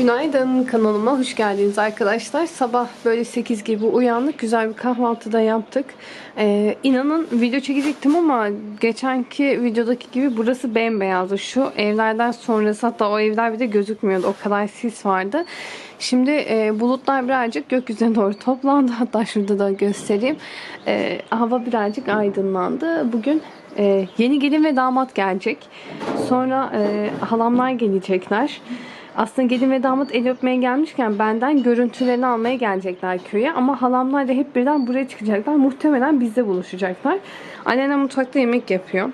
Günaydın kanalıma hoş geldiniz arkadaşlar. Sabah böyle 8 gibi uyandık. Güzel bir kahvaltı da yaptık. Ee, inanın video çekecektim ama geçenki videodaki gibi burası bembeyazdı. Şu evlerden sonrası hatta o evler bir de gözükmüyordu. O kadar sis vardı. Şimdi e, bulutlar birazcık gökyüzüne doğru toplandı. Hatta şurada da göstereyim. E, hava birazcık aydınlandı. Bugün e, yeni gelin ve damat gelecek. Sonra e, halamlar gelecekler. Aslında gelin ve damat el öpmeye gelmişken benden görüntülerini almaya gelecekler köye. Ama halamlar da hep birden buraya çıkacaklar. Muhtemelen bizde buluşacaklar. Anneannem mutfakta yemek yapıyor.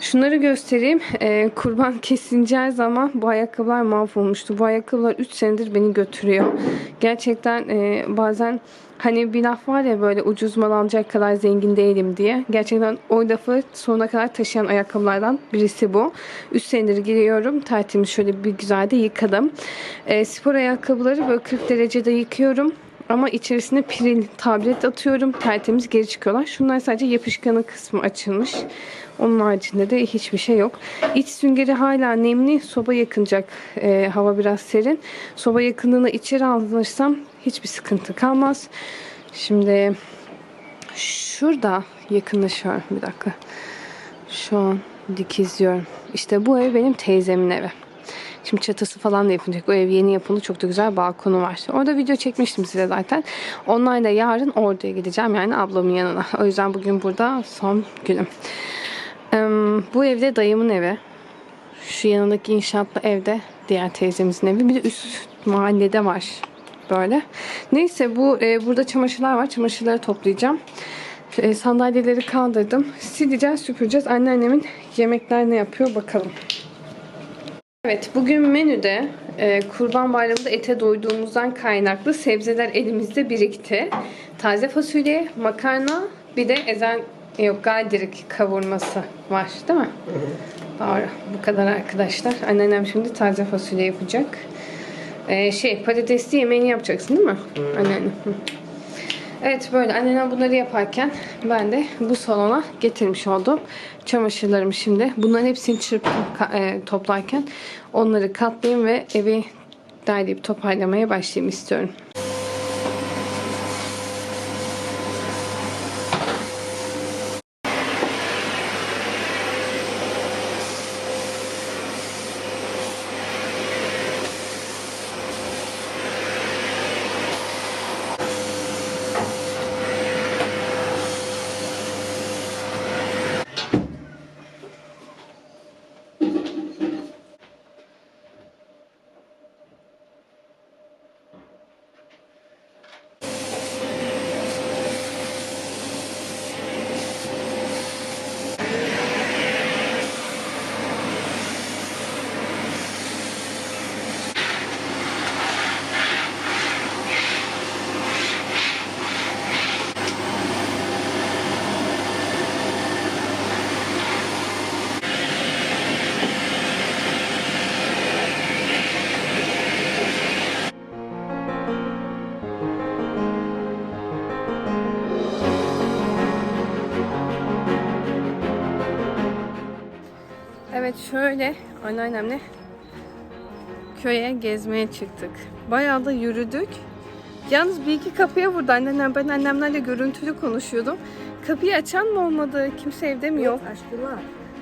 Şunları göstereyim. Ee, kurban kesileceği zaman bu ayakkabılar mahvolmuştu. Bu ayakkabılar 3 senedir beni götürüyor. Gerçekten e, bazen hani bir laf var ya böyle ucuz mal alacak kadar zengin değilim diye. Gerçekten o lafı sonuna kadar taşıyan ayakkabılardan birisi bu. 3 senedir giyiyorum. Tertemiz şöyle bir güzel de yıkadım. Ee, spor ayakkabıları böyle 40 derecede yıkıyorum. Ama içerisine piril tablet atıyorum. Tertemiz geri çıkıyorlar. Şunlar sadece yapışkanı kısmı açılmış. Onun haricinde de hiçbir şey yok. İç süngeri hala nemli. Soba yakınacak. Ee, hava biraz serin. Soba yakınlığına içeri alırsam hiçbir sıkıntı kalmaz. Şimdi şurada yakınlaşıyorum. Bir dakika. Şu an dikizliyorum. İşte bu ev benim teyzemin evi. Şimdi çatısı falan da yapılacak. O ev yeni yapıldı. Çok da güzel balkonu var. Orada video çekmiştim size zaten. Onlarla yarın oraya gideceğim. Yani ablamın yanına. O yüzden bugün burada son günüm. Bu evde dayımın evi. Şu yanındaki inşaatlı evde diğer teyzemizin evi. Bir de üst mahallede var. Böyle. Neyse bu e, burada çamaşırlar var. Çamaşırları toplayacağım. E, sandalyeleri kaldırdım. Sileceğiz, süpüreceğiz. Anneannemin yemekler ne yapıyor bakalım. Evet bugün menüde e, kurban bayramında ete doyduğumuzdan kaynaklı sebzeler elimizde birikti. Taze fasulye, makarna bir de ezen yok galdirik kavurması var değil mi? Doğru. Bu kadar arkadaşlar. Anneannem şimdi taze fasulye yapacak. E, şey patatesli yemeğini yapacaksın değil mi? Anneannem. Hı. Evet böyle anneannem bunları yaparken ben de bu salona getirmiş oldum. Çamaşırlarımı şimdi. Bunların hepsini çırpıp e, toplarken onları katlayayım ve evi derleyip toparlamaya başlayayım istiyorum. Şöyle anneannemle köye gezmeye çıktık. Bayağı da yürüdük. Yalnız bir iki kapıya vurdu anneannem. Ben annemlerle görüntülü konuşuyordum. Kapıyı açan mı olmadı? Kimse evde mi yok?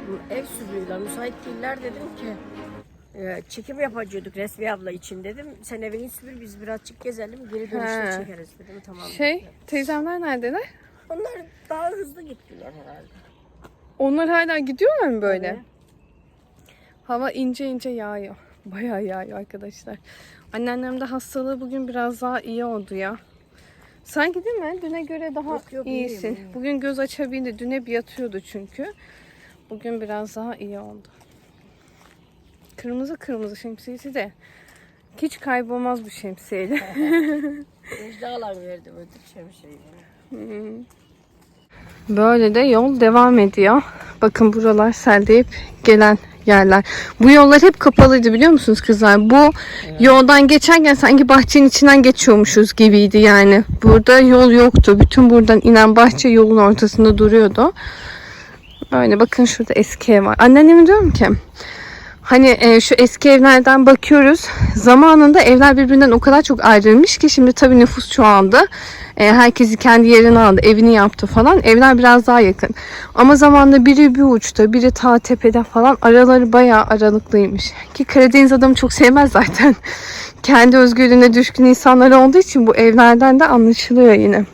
Bu ev süpürüyorlar. Müsait değiller dedim ki e, çekim yapacaktık Resmi abla için dedim. Sen evini süpür biz birazcık gezelim geri dönüşte He. çekeriz dedim. Tamam. Şey teyzemler neredeler? Onlar daha hızlı gittiler herhalde. Onlar hala gidiyorlar mı böyle? Öyle. Hava ince ince yağıyor. Bayağı yağıyor arkadaşlar. Anneannem de hastalığı bugün biraz daha iyi oldu ya. Sanki değil mi? Düne göre daha Yok, yok, iyisin. iyiyim, iyiyim. Bugün göz açabildi. Dün hep yatıyordu çünkü. Bugün biraz daha iyi oldu. Kırmızı kırmızı şemsiyesi de hiç kaybolmaz bu şemsiyeyle. Ejdalar verdi ödül şemsiyeyi. Böyle de yol devam ediyor. Bakın buralar seldeyip gelen yerler. Bu yollar hep kapalıydı biliyor musunuz kızlar? Bu yoldan geçerken sanki bahçenin içinden geçiyormuşuz gibiydi yani. Burada yol yoktu. Bütün buradan inen bahçe yolun ortasında duruyordu. Böyle bakın şurada eski ev var. Anneanneme diyorum ki Hani e, şu eski evlerden bakıyoruz. Zamanında evler birbirinden o kadar çok ayrılmış ki şimdi tabii nüfus çoğaldı. E, herkesi kendi yerine aldı, evini yaptı falan. Evler biraz daha yakın. Ama zamanında biri bir uçta, biri ta tepede falan. Araları bayağı aralıklıymış. Ki Karadeniz adamı çok sevmez zaten. Kendi özgürlüğüne düşkün insanlar olduğu için bu evlerden de anlaşılıyor yine.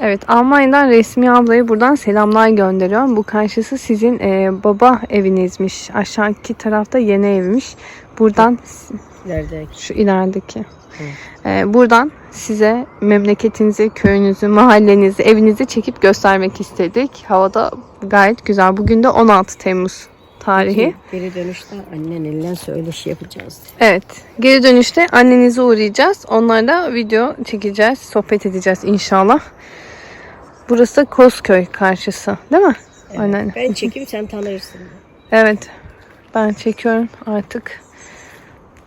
Evet Almanya'dan Resmi ablaya buradan selamlar gönderiyorum. Bu karşısı sizin e, baba evinizmiş. Aşağıki tarafta yeni evmiş. Buradan Nerede? şu ilerideki. E, buradan size memleketinizi, köyünüzü, mahallenizi, evinizi çekip göstermek istedik. Havada gayet güzel. Bugün de 16 Temmuz tarihi. Geri dönüşte annen elinden söyleşi yapacağız. Evet. Geri dönüşte annenize uğrayacağız. Onlarla video çekeceğiz. Sohbet edeceğiz inşallah. Burası Kozköy karşısı. Değil mi? Aynen. Ben çekeyim sen tanırsın. Evet. Ben çekiyorum artık.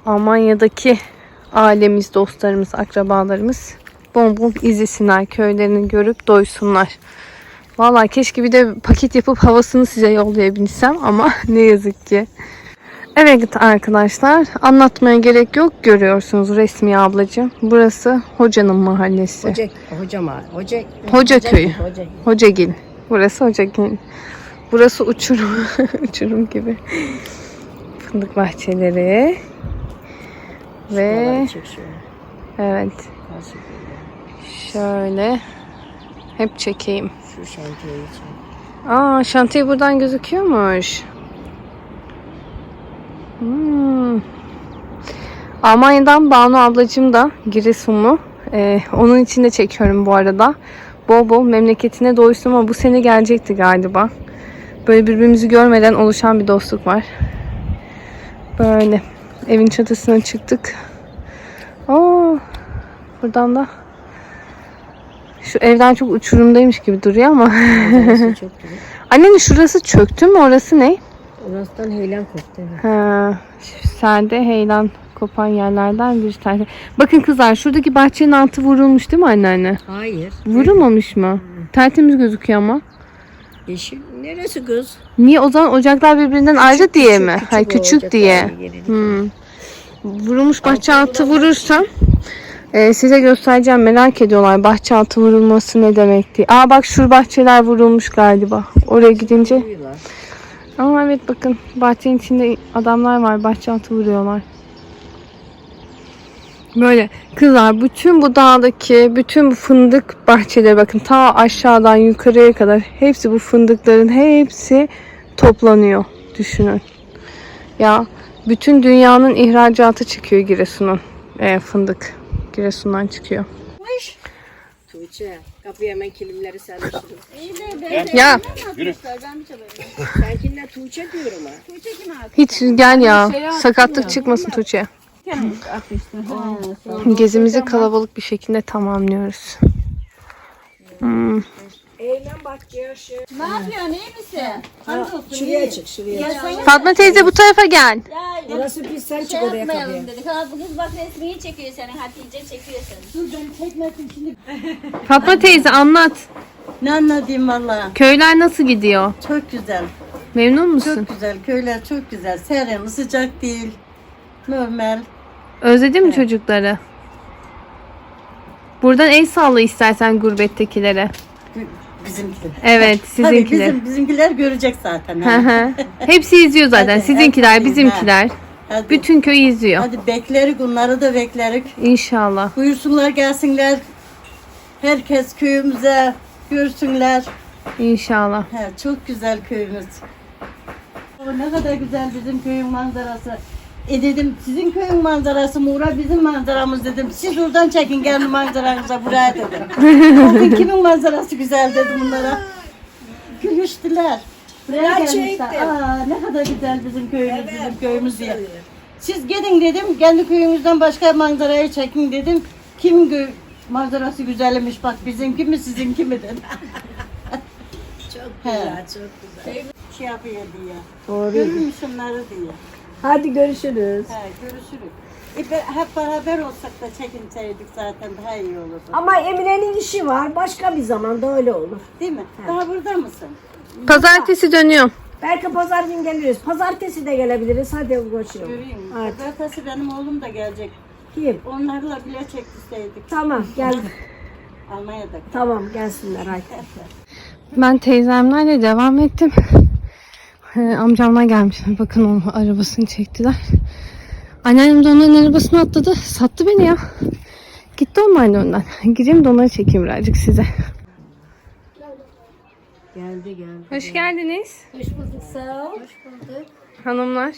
Almanya'daki ailemiz, dostlarımız, akrabalarımız bol izlesinler. Köylerini görüp doysunlar. Vallahi keşke bir de paket yapıp havasını size yollayabilsem ama ne yazık ki. Evet arkadaşlar anlatmaya gerek yok görüyorsunuz resmi ablacığım. Burası hocanın mahallesi. Hoca, hocam ha. Hoca, Hoca köyü. Hoca. Hocagil. Burası Hocagil. Burası uçurum. uçurum gibi. Fındık bahçeleri. Ve evet şöyle hep çekeyim. Şu şantiyeyi. Aa şantiye buradan gözüküyormuş. Hmm. Almanya'dan Banu ablacığım da Giresunlu. Ee, onun için de çekiyorum bu arada. Bol bol memleketine doysun ama bu sene gelecekti galiba. Böyle birbirimizi görmeden oluşan bir dostluk var. Böyle evin çatısına çıktık. Oo, buradan da şu evden çok uçurumdaymış gibi duruyor ama. Annenin şurası çöktü mü? Orası ne? Orasından heyelan koptu. Ha, serde heyelan kopan yerlerden bir tane. Bakın kızlar şuradaki bahçenin altı vurulmuş değil mi anneanne? Hayır. Vurulmamış mı? Tertemiz gözüküyor ama. Yeşil. Neresi kız? Niye o zaman ocaklar birbirinden ayrı diye mi? Hayır o küçük diye. Hmm. Vurulmuş bahçe altı vurursam e, size göstereceğim merak ediyorlar bahçe altı vurulması ne demek diye. Aa bak şu bahçeler vurulmuş galiba. Oraya gidince. Duyuyorlar. Ama evet bakın bahçenin içinde adamlar var bahçe altı vuruyorlar. Böyle kızlar bütün bu dağdaki bütün bu fındık bahçeleri bakın ta aşağıdan yukarıya kadar hepsi bu fındıkların hepsi toplanıyor düşünün. Ya bütün dünyanın ihracatı çıkıyor Giresun'un e, fındık Giresun'dan çıkıyor. Tuğçe. Kapıya hemen kilimleri sermişsin. Ya Senkinle Tuğçe diyorum ha. hiç gel ya sakatlık çıkmasın Tuğçe. Gezimizi kalabalık bir şekilde tamamlıyoruz. Hmm. Eğlen bak yaşı. Ne yapıyorsun iyi misin? Şuraya çık şuraya. çık. Fatma teyze bu tarafa gel. Ya Orası pis sen çık şey oraya kapıya. yapmayalım dedik. Ha, bu kız bak resmiyi çekiyor seni. Hatice çekiyor seni. Fatma teyze anlat. Ne anlatayım valla. Köyler nasıl gidiyor? Çok güzel. Memnun musun? Çok güzel. Köyler çok güzel. Serin, sıcak değil. Normal. Özledin mi çocukları? Buradan el salla istersen gurbettekilere. Bizimkiler. Evet Tabii sizinkiler. bizim, bizimkiler görecek zaten. Hı. Hepsi izliyor zaten. Hadi, Sizinkiler, hadi, bizimkiler. Hadi, Bütün köy izliyor. hadi beklerik onları da beklerik. İnşallah. Buyursunlar gelsinler. Herkes köyümüze görsünler. İnşallah. He, çok güzel köyümüz. O ne kadar güzel bizim köyün manzarası. E dedim sizin köyün manzarası mı? Ura bizim manzaramız dedim. Siz oradan çekin kendi manzaranıza buraya dedim. Bakın kimin manzarası güzel dedim bunlara. Gülüştüler. Buraya gelmişler. Aa, ne kadar güzel bizim köyümüz, bizim köyümüz diye. Siz gidin dedim, kendi köyümüzden başka manzarayı çekin dedim. Kim gö manzarası güzelmiş bak bizimki mi sizinki mi dedim. Çok güzel çok güzel. Şey yapıyor diye. Doğru. Şunları diye. Hadi görüşürüz. He, görüşürüz. E, be- hep beraber olsak da çekinseydik zaten daha iyi olurdu. Ama Emine'nin işi var. Başka bir zamanda öyle olur. Değil mi? Daha burada mısın? Pazartesi dönüyorum. Belki pazar gün geliriz. Pazartesi de gelebiliriz. Hadi koçum. Göreyim. Evet. Pazartesi benim oğlum da gelecek. Kim? Onlarla bile çektiseydik. Tamam gel. Almanya'da. tamam gelsinler hadi. Ben teyzemlerle devam ettim. Ee, amcamlar gelmişler. Bakın onun arabasını çektiler. Anneannem de onların arabasına atladı. Sattı beni ya. Gitti da önden. Gireyim de onları çekeyim birazcık size. Geldi geldi. Hoş geldiniz. Hoş bulduk sağ ol. Hoş bulduk. Hanımlar.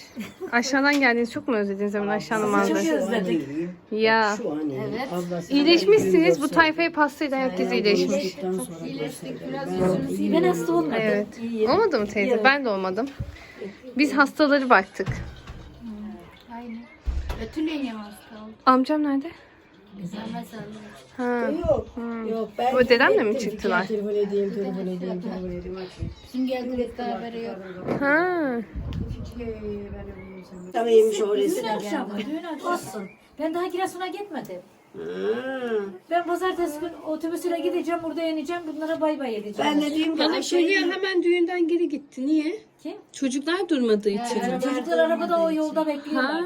Aşağıdan geldiniz. Çok mu özlediniz hemen aşağının manzarası? özledik. Ya. Evet. İyileşmişsiniz. Bu tayfaya pastayla herkes iyileşmiş. İyileştik biraz yüzümüz iyi. Ben hasta olmadım. Evet. Olmadı mı teyze? Ben de olmadım. Biz hastaları baktık. Aynen. Ötül yengem hasta oldu. Amcam nerede? Ha. Yok. Yok. Ben Bu dedemle mi çıktılar? telefon edeyim, telefon edeyim, telefon edeyim. Bizim geldiğimizde haberi yok. Ha. Tanıymış o Düğün resim. akşamı, düğün akşamı. Olsun. Ben daha Giresun'a gitmedim. Ben pazartesi gün otobüsüne gideceğim, burada ineceğim, bunlara bay bay edeceğim. Ben de diyeyim ki Ayşe hemen düğünden geri gitti. Niye? Kim? Çocuklar durmadığı için. Yani çocuklar arabada o yolda bekliyorlar.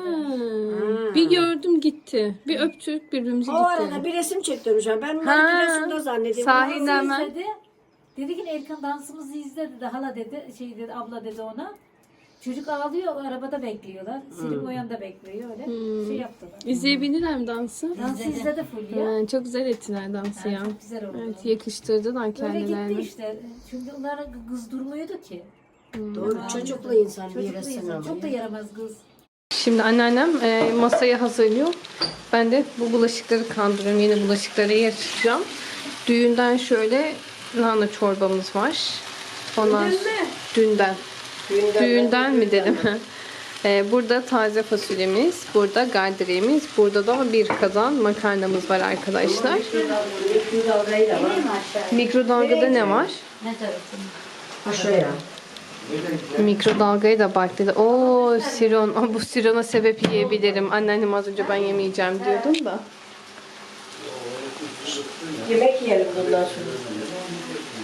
Bir gördüm gitti. Bir öptük birbirimizi o arada bir resim çektirmiş. Ben Ha. bunları Giresun'da zannediyorum. Hemen. İzledi. Dedi ki Erkan dansımızı izle dedi. Hala dedi, şey dedi, abla dedi ona. Çocuk ağlıyor, arabada bekliyorlar. Selim o yanda bekliyor öyle. Şey yaptılar. İzleyebilirler mi dansı? Dansı izledi Fulya. Yani çok güzel ettiler dansı ya. Çok güzel oldu. Evet yakıştırdılar Öyle gitti kendilerini. işte. Çünkü onlar kız durmuyordu ki. Doğru çocukla insan bir Çocuk yere sığınamıyor. çok da yaramaz kız. Şimdi anneannem e, masayı hazırlıyor. Ben de bu bulaşıkları kandırıyorum. Yeni bulaşıkları yatıracağım. Düğünden şöyle lahana çorbamız var. Ondan Dünden. Düğünden mi dedim. E, burada taze fasulyemiz, burada gardireğimiz, burada da bir kazan makarnamız var arkadaşlar. Mikrodalgada ne var? Aşağıya. Mikrodalgayı da bak dedi. Oo siron. Aa, bu sirona sebep yiyebilirim. Anneannem az önce ben yemeyeceğim diyordum da. Yemek yiyelim bundan sonra.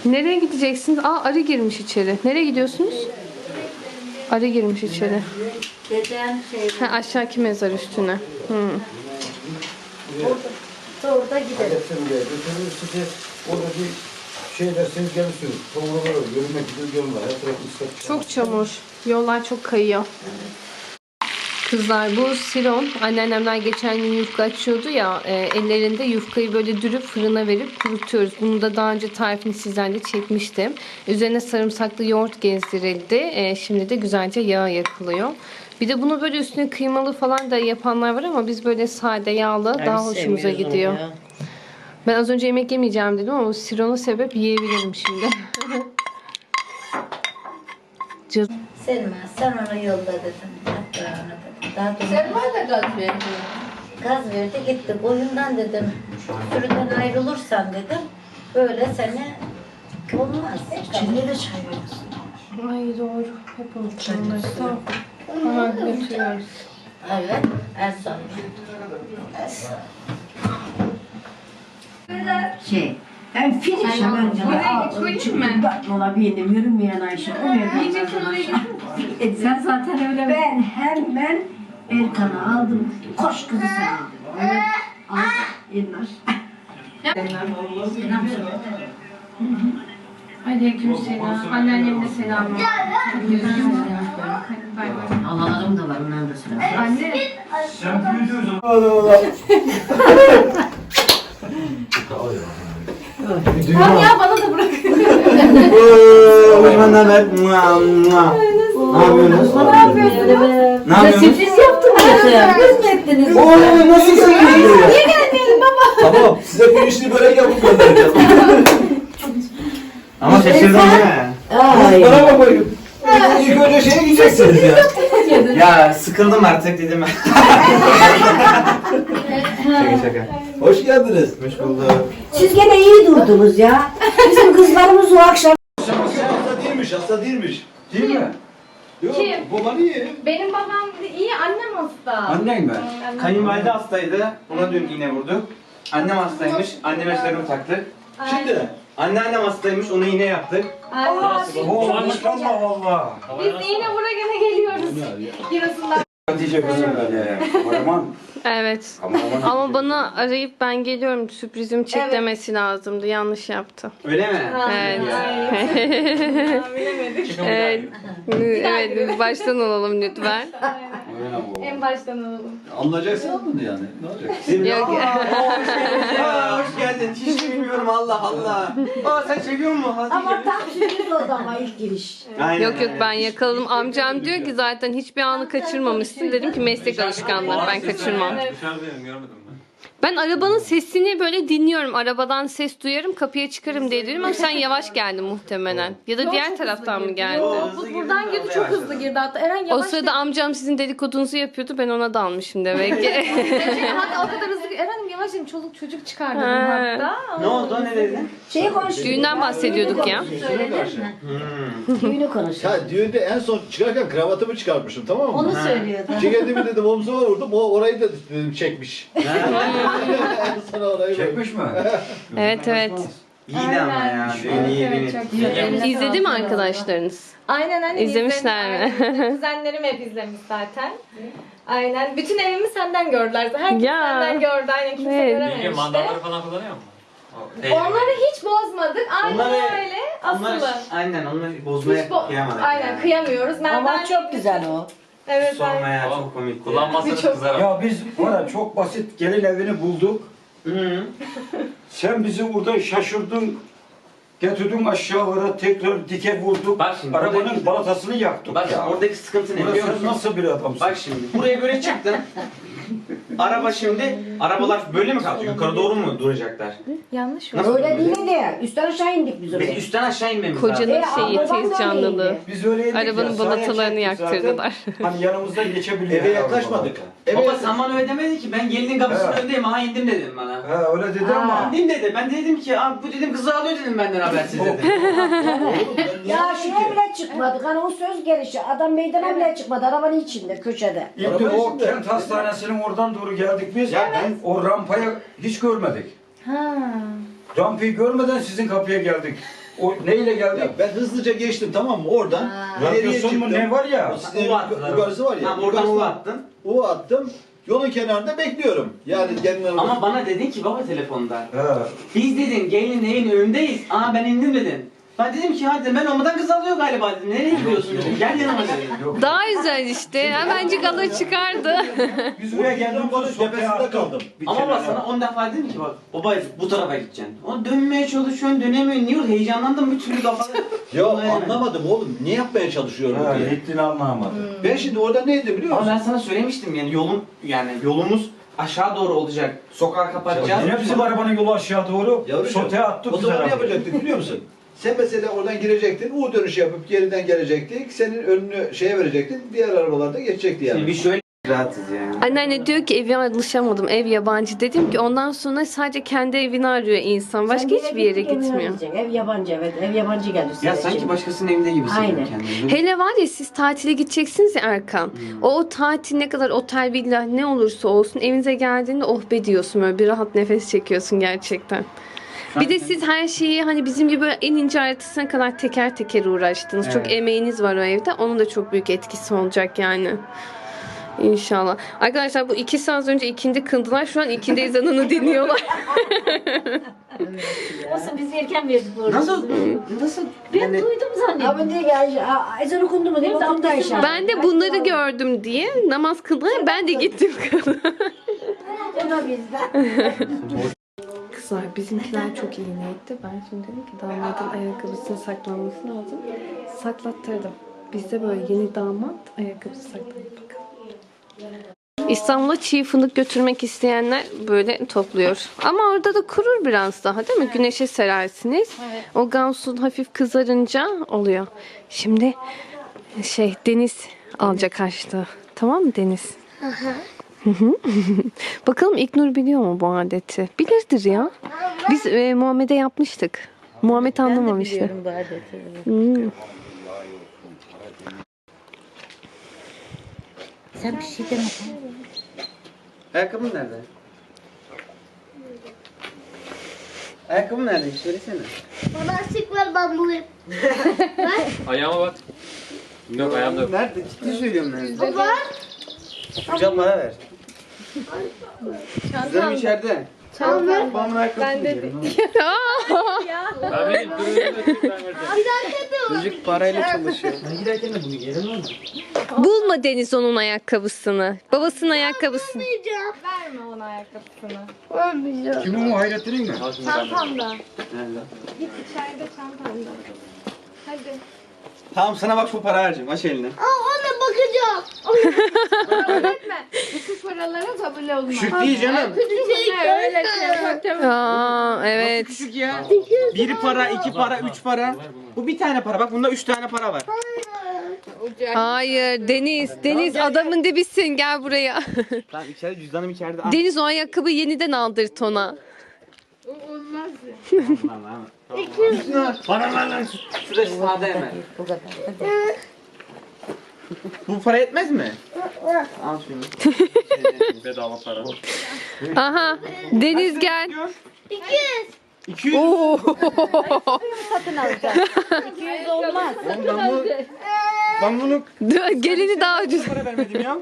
Nereye gideceksiniz? Aa arı girmiş içeri. Nereye gidiyorsunuz? Arı girmiş içeri. Dedem şey Ha, aşağıki mezar üstüne. Hı. Orada gidelim. Hepsini de götürür size oradaki şeyler siz gelirsiniz. Tohumları yürümek yollar. Her ıslak. Çok çamur. Yollar çok kayıyor. Kızlar bu siron anneannemler geçen gün yufka açıyordu ya e, ellerinde yufkayı böyle dürüp fırına verip kurutuyoruz. Bunu da daha önce tarifini sizlerle çekmiştim. Üzerine sarımsaklı yoğurt gezdirildi. E, şimdi de güzelce yağ yakılıyor. Bir de bunu böyle üstüne kıymalı falan da yapanlar var ama biz böyle sade yağlı daha hoşumuza gidiyor. Ben az önce yemek yemeyeceğim dedim ama bu sirona sebep yiyebilirim şimdi. Selma sen ona yolla dedim. Hatta Daha Selma da gaz verdi. Gaz verdi gitti. Boyundan dedim. Sürüden ayrılırsan dedim. Böyle seni olmaz. Çin'de de çay veriyorsun. Ay doğru. Hep unutuyorum onları. Tamam. Hemen götürüyoruz. Evet. En son. Şey, ben finish hemen koyayım mı? Olabildim, yürümeyen Ayşe. Oraya Yiyeceksin oraya Sen zaten öyle Ben hemen Erkan'ı aldım. Koş kızı sen aldım. Evet. Aldım. İnler. Aleyküm selam. Anneannem de selam. Alalarım da var, onlar da selam. Anne. Tamam ya bana da bırak. Haber? Mua, mua. Ne yapıyorsunuz? Ne yapıyorsunuz? Ne yapıyorsunuz? Siz yaptınız ya. Siz mi ettiniz? Oo, nasılsınız? Niye gelmeyelim baba? Tamam, size bir işli börek yapıp göndereceğim. Ama şaşırdım ya. Bana bak bakayım. İlk önce şeye gideceksiniz ya. Ya sıkıldım artık dedim. şaka şaka. Hoş geldiniz. Hoş bulduk. Siz gene iyi durdunuz ya. Bizim kızlarımız o akşam Hasta değilmiş, hasta değilmiş. Değil mi? Yok, Kim? baban iyi. Benim babam iyi, annem hasta. Anneyim ben. Kayınvalide hastaydı. Ona dün iğne vurduk. Annem hastaymış. Anneme serum taktı. Şimdi Anneannem hastaymış onu yine yaptık. Oo maşallah valla. Biz yine buraya gene geliyoruz. Giresun'dan. Hatice kızım böyle. Orman. Evet. Ama aman. Ama bana arayıp ben geliyorum sürprizimi çek demesi lazımdı. Yanlış yaptı. Öyle mi? Evet. evet. evet. biz Baştan alalım lütfen. En baştan alalım. Anlayacaksın bunu yani. Ne olacak? Yok. Aa, hoş geldin. Hiç bilmiyorum Allah Allah. Aa sen çekiyor musun? Hadi Ama tam sürpriz oldu ama ilk giriş. Aynen. Yok yok ben yakaladım. Amcam diyor ki zaten hiçbir anı kaçırmamışsın. Dedim ki meslek alışkanlığı ben kaçırmam. Dışarıdayım görmedim ben. Arabanın sesini böyle dinliyorum. Arabadan ses duyarım kapıya çıkarım diye diyorum ama sen yavaş geldin muhtemelen. Ya da diğer taraftan mı geldin? Bu buradan girdi çok hızlı girdi. O sırada amcam sizin dedikodunuzu yapıyordu. Ben ona dalmışım demek ki. Hatta o kadar hızlı Eren'im yavaş çoluk çocuk çıkar dedim Ha. hatta. Ne oldu ne dedin? Şeyi konuştuk. Düğünden bahsediyorduk ya. Düğünü konuştuk. Ya düğünde en son çıkarken kravatımı çıkartmışım tamam mı? Onu söylüyordu. Ceketimi dedim omzuma vurdum. O orayı da dedim çekmiş. en son orayı Çekmiş mi? Evet evet. İyiydi ama ya. Düğün iyi düğün. İzledi mi arkadaşlarınız? Aynen aynen İzlemişler mi? izledim. Kuzenlerim hep izlemiş zaten. Aynen. Bütün evimi senden gördüler. Herkes Ya. senden gördü. Aynen kimse Evet. Bilge görememişti. mandalları falan kullanıyor mu? O- Onları hiç bozmadık. Aynen Onları- öyle. Asılı. Onlar, aynen onları bozmaya Hiç bo- kıyamadık. Aynen yani. kıyamıyoruz. Ben Ama ben- çok güzel o. Evet. Sormaya Oğlum, çok komikti. Kullanmazsanız kızar ama. Ya biz valla çok basit gelin evini bulduk. Hı. Sen bizi burada şaşırdın. Getirdin aşağılara tekrar dike vurduk. Bak şimdi, Arabanın buradaki- balatasını yaktık Bak ya. oradaki sıkıntı ne biliyor musun? nasıl bir adamsın? Bak şimdi buraya göre çıktın. Araba şimdi, arabalar böyle mi kaldı? Yukarı doğru mu duracaklar? Yanlış mı? Öyle değil de üstten aşağı indik biz Biz oraya. üstten aşağı inmemiz lazım. Kocanın E, şeyi abladan tez da canlılığı. öyleydi. Biz öyle indik Arabanın balatalarını yaktırdılar. Hani yanımızdan geçebiliyor. Eve ya yaklaşmadık. Eve Baba sen bana öyle demedin ki ben gelinin kapısının Evet. önündeyim ha indim dedim bana. Ha öyle dedi ama. İndim dedi. Ben de dedim ki abi bu dedim kızı alıyor dedim benden habersiz dedim. Ya şeye ki? bile çıkmadık. Hani o söz gelişi. Adam meydana bile çıkmadı. Arabanın içinde, köşede. İlk o kent hastanesinin oradan doğru geldik biz. Ya ben- O rampaya hiç görmedik. Ha. Rampayı görmeden sizin kapıya geldik. O neyle geldik? Ya ben hızlıca geçtim tamam mı? Oradan Radyasyon çıktım. mu ne var ya? O sizin U yukarısı var ya. Tamam oradan U attın. U attım. Yolun kenarında bekliyorum. Yani gelin. Ama bana dedin ki baba telefonda. Ha. Biz dedin gelin evin önündeyiz. Aa ben indim dedin. Ben dedim ki hadi ben olmadan kız alıyor galiba dedim. Nereye gidiyorsun dedim. Gel yanıma dedim. Daha güzel işte. Hemencik alır çıkardı. Buraya geldim sokağa tepesinde kaldım. Bir Ama bak sana 10 defa dedim ki bak baba bu tarafa gideceksin. O dönmeye çalışıyorsun dönemiyorsun. Niye heyecanlandım bir türlü kafada. Ya anlamadım oğlum. Ne yapmaya çalışıyorum Ha, diye. gittiğini anlamadım. Ben şimdi orada neydi biliyor Ama musun? ben sana söylemiştim yani yolum yani yolumuz aşağı doğru olacak. Sokağı kapatacağız. Yine bizim arabanın yolu aşağı doğru. Yavrucuğum, Soteye attık O zaman ne yapacaktık biliyor musun? Sen mesela oradan girecektin, U dönüşü yapıp geriden gelecektik. Senin önünü şeye verecektin, diğer arabalar da geçecekti yani. Şimdi bir şöyle rahatız yani. Anneanne diyor ki eve alışamadım. Ev yabancı. Dedim ki ondan sonra sadece kendi evini arıyor insan. Başka Sen hiçbir yere evine gitmiyor. gideceksin. Ev yabancı evet. Ev yabancı geldi. Ya senin sanki için. başkasının evinde gibi hissediyorum Aynen. kendimi. Hele var ya siz tatile gideceksiniz ya Erkan. O, o tatil ne kadar otel villa ne olursa olsun evinize geldiğinde oh be diyorsun böyle bir rahat nefes çekiyorsun gerçekten. Bir de siz her şeyi hani bizim gibi en ince ayrıntısına kadar teker teker uğraştınız. Çok Evet. emeğiniz var o evde. Onun da çok büyük etkisi olacak yani. İnşallah. Arkadaşlar bu ikisi az önce ikindi kıldılar. Şu an ikindi ezanını dinliyorlar. Olsun biz erken verdik bu arada. Nasıl? Nasıl? Ben Yani duydum zannettim. Abi diye gel. aa, Ezan okundu mu diye Benim de okundu Ayşe. Ben de bunları gördüm diye namaz kıldılar. Ben de gittim kıldım. O da bizden. Kızlar bizimkiler çok iyi niyetli. Ben şimdi dedim ki damadın ayakkabısının saklanması lazım. Saklattırdım. Bizde böyle yeni damat ayakkabısı bakalım. İstanbul'a çiğ fındık götürmek isteyenler böyle topluyor. Ama orada da kurur biraz daha değil mi? Güneşe serersiniz. O gamsun hafif kızarınca oluyor. Şimdi şey Deniz alacak haçlığı. Tamam mı Deniz? Hı. Bakalım İknur biliyor mu bu adeti? Bilirdir ya. Biz e, Muhammed'e yapmıştık. Muhammed anlamamıştı. bu adeti. Hmm. Sen bir şey deme. Ayakkabın nerede? Ayakkabın nerede? Söylesene. Bana açık ver ben bulayım. Ayağıma bak. Yok ayağımda yok. Nerede? Ciddi söylüyorum nerede? Baba. Güzel para ver. Cüzdanım içeride. Çantam. Babamın ayakkabısını Ben de giyerim. Ben vereyim. Dur dur dur. Ben vereceğim. Bir dakika dur. Çocuk parayla çalışıyor. Ben giderken de bunu giyerim oğlum. Bulma Deniz onun ayakkabısını. Babasının ayakkabısını. Verme ona ayakkabısını. Almayacağım. Kimin o Hayrettin'in mi? Çantamda. Nerede? Git içeride çantamda. Hadi. Tamam sana bak şu para vereceğim. Aç elini. Aa ona bakacağım. Öğretme. Bütün paralara tabela olmaz. Küçük değil canım. Öyle şey. Aa evet. Küçük ya. Bir para, iki para, üç para. Bu bir tane para. Bak bunda üç tane para var. Hayır Deniz. Deniz adamın dibisin gel buraya. Tamam içeride cüzdanım içeride. Al. Deniz o ayakkabı yeniden aldırt ona. Tamam, tamam. Para ver lan. Şurada sağda hemen. Bu para yetmez mi? Al şunu. Bedava para. Aha Deniz gel. 200. Oo. Satın alacağım. 200 olmaz. Ben bunu... Ben bunu Gelini daha ucuz. para vermedim ya.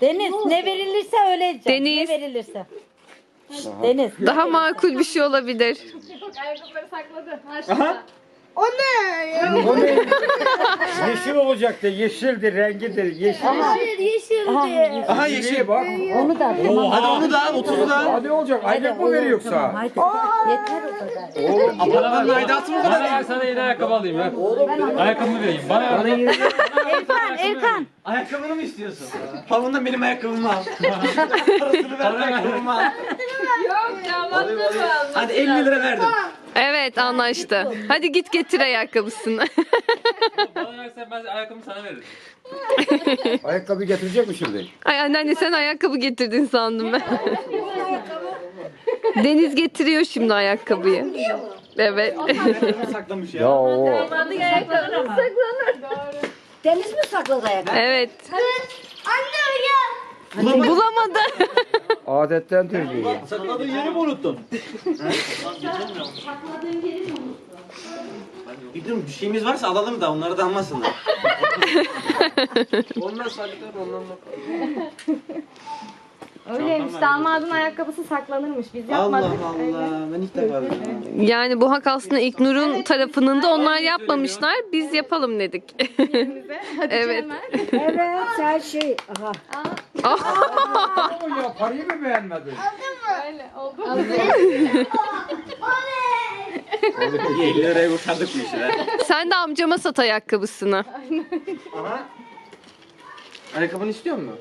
Deniz ne verilirse öyle edeceğim. Deniz. Ne verilirse. Deniz. Daha makul bir şey olabilir. Ayakkabıları sakladı. Aha. O ne? O ne? Yeşil olacaktı. Yeşildir, rengidir. Yeşil. Hayır yeşildi. Aha yeşil. bak. Onu da. Tamam. Hadi onu da al, 30'u da al. Hadi olacak. Aylık mı veriyor yoksa? Haydi. Yeter o kadar. Apartmanın aidatı mı kadar değil? sana yeni ayakkabı alayım ha. Ayakkabımı vereyim. Bana ver. Erkan, Erkan. Ayakkabını mı istiyorsun? Pavundan benim ayakkabımı al. Parasını ver ayakkabımı al. Yok ya alma. Hadi 50 lira verdim. Evet anlaştı. Hadi git getir ayakkabısını. Bana versen ben ayakkabımı sana veririm. Ayakkabı getirecek mi şimdi? Ay anneanne sen ayakkabı getirdin sandım ben. Deniz getiriyor şimdi ayakkabıyı. Evet. Saklamış ya. Ya o. Ama. Deniz mi sakladı ayakkabı? Evet. Anne gel. Bulamadı. Adettendir diyor. Sakladığın yeri mi unuttun? Bir dur bir şeyimiz varsa alalım da onları da almasınlar. Onlar saklar ondan da. Öyleymiş. Damadın ayakkabısı saklanırmış. Biz Allah yapmadık. Allah. Ben ilk defa duydum. Yani bu hak aslında İknur'un tarafının da onlar yapmamışlar. Biz yapalım dedik. Hadi Evet. Evet sen şey. Aha. O ya parayı mı beğenmedin? Öyle oldu. 50 liraya kurtardık bu işi. ha. Sen de amcama sat ayakkabısını. Aha. Ayakkabını istiyor musun?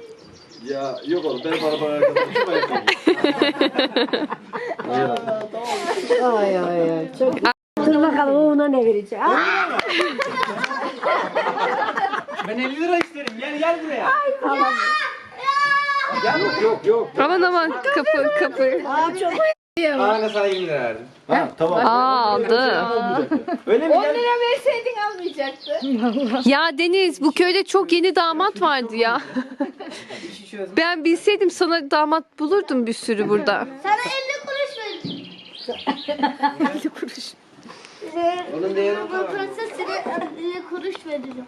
Ya yok oğlum araba ayakkabım. Kim ayakkabı? Ay ay ay. Çok... Dur bakalım ona ne verecek. Ben 50 lira isterim. Gel gel buraya. Yok yok yok. Aman aman kapı kapı. Aa sana 20 lira verdim. Ha tamam. Aa aldı. Öyle mi? 10 Gel. lira verseydin almayacaktı. Ya Deniz bu köyde çok yeni damat vardı ya. Ben bilseydim sana damat bulurdum bir sürü burada. Sana 50 kuruş verdim. 50 kuruş. Onun değeri Bu prenses sana 50 kuruş vereceğim.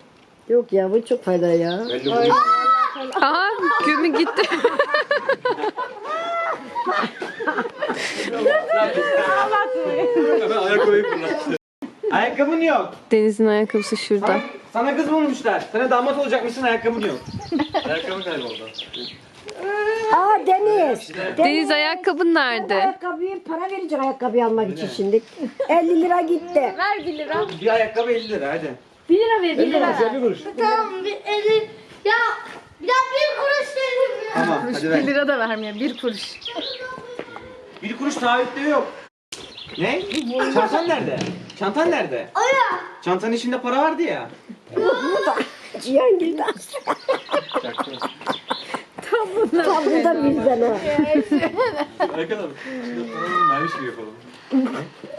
Yok ya bu çok fayda ya. Aha gömü gitti. Ben ayakkabıyı fırlattım. Ayakkabın yok. Deniz'in ayakkabısı şurada. Sana kız bulmuşlar. Sana damat olacakmışsın ayakkabın yok. Ayakkabı kayboldu. Aa Deniz. Deniz ayakkabın nerede? Ayakkabıyı para verecek ayakkabı almak için şimdi. 50 lira gitti. Ver 1 lira. Bir ayakkabı 50 lira hadi. 1 lira ver 1 lira. 50 kuruş. Tamam bir 50. Ya ya bir kuruş verin ya. Tamam hadi ver. 1 lira da vermiyor. 1 kuruş. Bir kuruş taahhütte yok. Ne? Çantan nerede? Çantan nerede? Aya. Çantanın içinde para vardı ya. Cihangil'de. Tam bu da bizden ha. Ayakkabı. Vermiş gibi yapalım.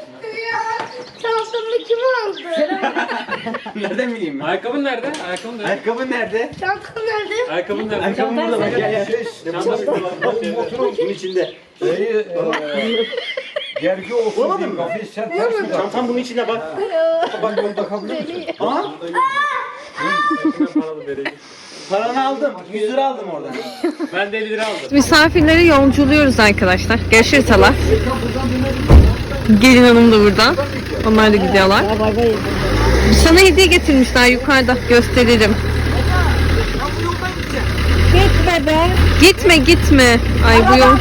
Çantamı kim aldı? Nereden bileyim ben? Ayakkabın nerede? Ayakkabın nerede? Ayakkabın nerede? Çantam nerede? Ayakkabın nerede? Ayakkabın burada bak gel gel. Çantası Bunun içinde. Şeyi, e, Gergi olsun diye mı? kafayı sen ters mi? Çantam bunun içinde bak. Bak yolda kaldı. Aa, Paralı vereyim. paranı aldım. 100 lira aldım oradan. Ben de 50 lira aldım. Misafirleri yolculuyoruz arkadaşlar. Görüşürüz hala. Gelin hanım da burada. Onlar da gidiyorlar. Sana hediye getirmişler yukarıda. Gösteririm. Gitme be. Gitme gitme. Ay bu yol.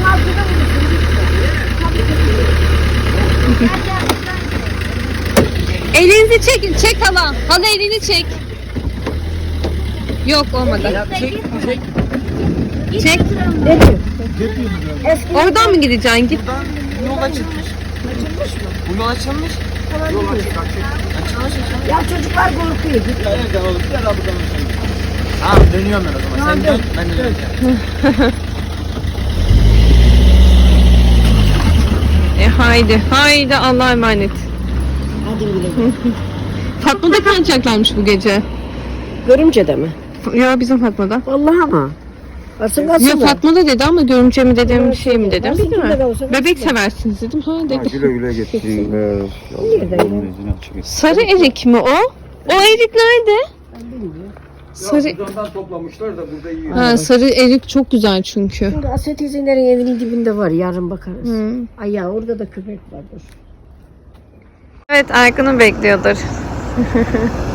Elinizi çekin. Çek hala. Hala elini çek. Yok olmadı. Çek, çek. Çek. Oradan mı gideceksin? Git. Yol açılmış. Açılmış mı? Bu yol açılmış. Yol açılmış. Açılmış. Ya çocuklar korkuyor. Nereden olur? Gel abi buradan Tamam dönüyorum ben o zaman. Sen dön. Ben de döneceğim. E haydi. Haydi Allah'a emanet. Hadi güle Fatma'da kalacaklarmış bu gece. Görümce'de mi? Ya bizim Fatma'da. Vallahi ama. Asıl Ya asıl. Fatma'da dedi ama görümce mi dedim bir şey mi dedim değil mi? Bebek seversiniz dedim. Ha dedi. Güle güle getirin. Sarı erik mi o? O erik nerede? Sarı... Toplamışlar da burada yiyor. Ha, sarı erik çok güzel çünkü. Şimdi Aset izinlerin evinin dibinde var. Yarın bakarız. Hı. Ay ya orada da köpek vardır. Evet Erkan'ı bekliyordur.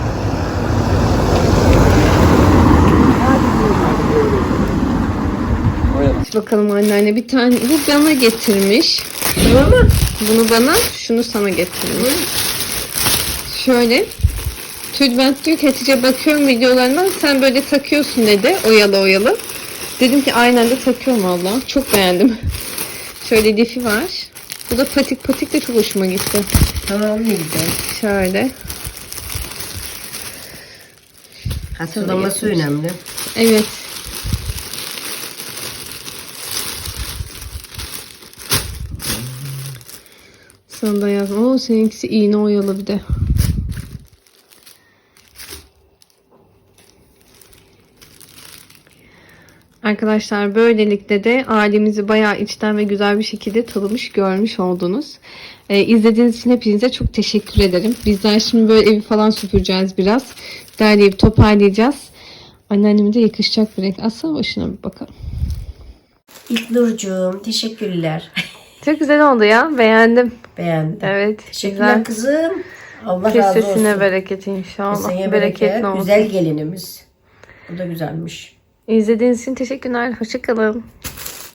Bakalım anneanne bir tane bu bana getirmiş. Bunu bana, şunu sana getirmiş. Şöyle. Tülbent diyor ki Hatice bakıyorum videolarına sen böyle takıyorsun dedi oyalı oyalı. Dedim ki aynen de takıyorum valla. Çok beğendim. Şöyle lifi var. Bu da patik patik de çok hoşuma gitti. Tamam güzel. Şöyle. Hatırlaması önemli. Evet. Sana da yazma. Oo seninkisi iğne oyalı bir de. Arkadaşlar böylelikle de ailemizi bayağı içten ve güzel bir şekilde tanımış, görmüş oldunuz. Ee, izlediğiniz için hepinize çok teşekkür ederim. Bizler şimdi böyle evi falan süpüreceğiz biraz. Derleyip toparlayacağız. Anneanneme de yakışacak bir renk. Aslında başına bir bakalım. İlknurcuğum teşekkürler. Çok güzel oldu ya. Beğendim. Beğendim. Evet. Teşekkürler güzel. kızım. Allah razı olsun. Kesesine bereket inşallah. Keseye Bereketli bereket. olsun. Güzel gelinimiz. Bu da güzelmiş. İzlediğiniz için teşekkürler. Hoşçakalın.